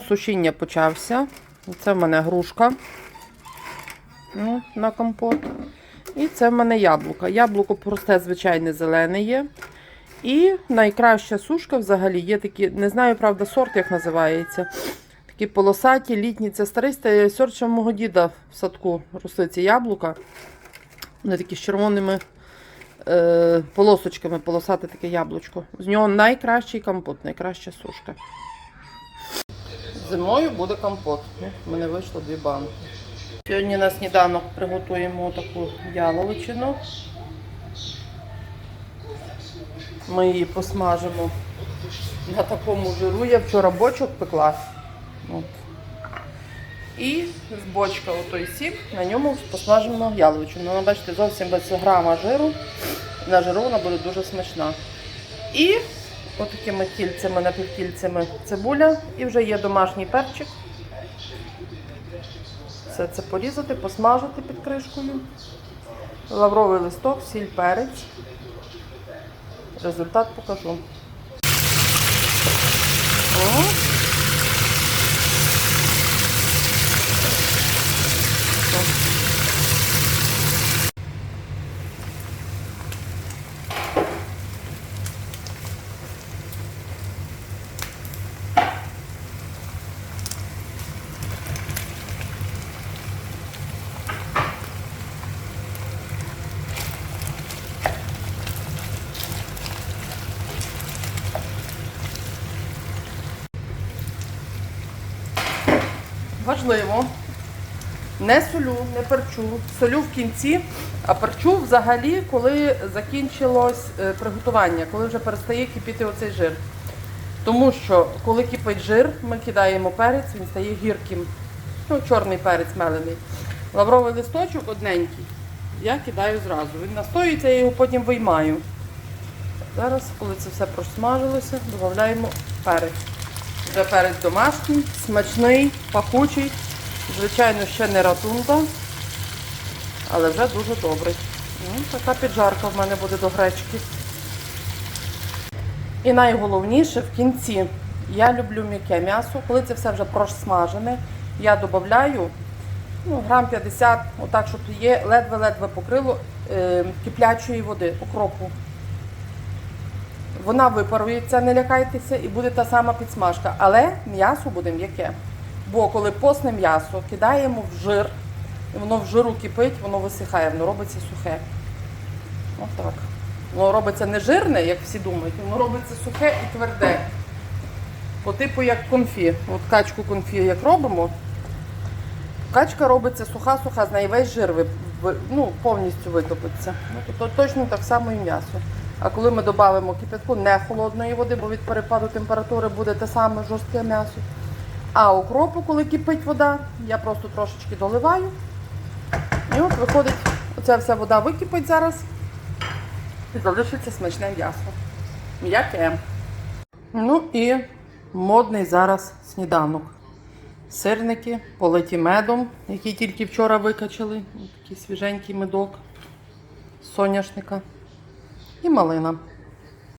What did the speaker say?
Сушіння почався. Це в мене грушка ну, на компот. І це в мене яблука. Яблуко просте, звичайне, зелене є. І найкраща сушка взагалі є такі, не знаю, правда, сорт як називається. Такі полосаті, літні. Це старий ста- сорт в мого діда в садку росли ці яблука. Вони такі з червоними е, полосочками, полосате таке яблучко. З нього найкращий компот, найкраща сушка. Зимою буде компот. Ну, в мене вийшло дві банки. Сьогодні на сніданок приготуємо таку яловичину. Ми її посмажимо на такому жиру. Я вчора бочок пекла. От. І з бочка отой сік, на ньому посмажимо яловичину. Ну, бачите, зовсім без грама жиру. На жиру вона буде дуже смачна. І отакими кільцями, напівкільцями цибуля. І вже є домашній перчик. Все це порізати, посмажити під кришкою. Лавровий листок, сіль, перець. Результат покажу. О. Важливо. Не солю, не перчу. Солю в кінці, а перчу взагалі, коли закінчилось е, приготування, коли вже перестає кипіти оцей жир. Тому що коли кипить жир, ми кидаємо перець, він стає гірким. Ну, чорний перець мелений. Лавровий листочок одненький. Я кидаю зразу. Він настоюється, я його потім виймаю. Зараз, коли це все просмажилося, додаємо перець. Вже перець домашній, смачний, пахучий. Звичайно, ще не ратунда, але вже дуже добрий. Ну, така піджарка в мене буде до гречки. І найголовніше в кінці я люблю м'яке м'ясо. Коли це все вже просмажене, я додаю ну, грам 50, отак, щоб є ледве-ледве покрило е, киплячої води, окропу. Вона випарується, не лякайтеся, і буде та сама підсмажка. Але м'ясо буде м'яке. Бо коли посне м'ясо, кидаємо в жир, і воно в жиру кипить, воно висихає, воно робиться сухе. Отак. Воно робиться не жирне, як всі думають, воно робиться сухе і тверде. По типу як конфі. От качку конфі як робимо, качка робиться суха-суха, з неї весь жир ну, повністю витопиться. Ну, то точно так само і м'ясо. А коли ми додамо кипятку не холодної води, бо від перепаду температури буде те саме жорстке м'ясо. А окропу, коли кипить вода, я просто трошечки доливаю. І от виходить, оця вся вода википить зараз. І залишиться смачне м'ясо. М'яке. Ну і модний зараз сніданок. Сирники, политі медом, які тільки вчора викачали. Такий свіженький медок з соняшника. І малина.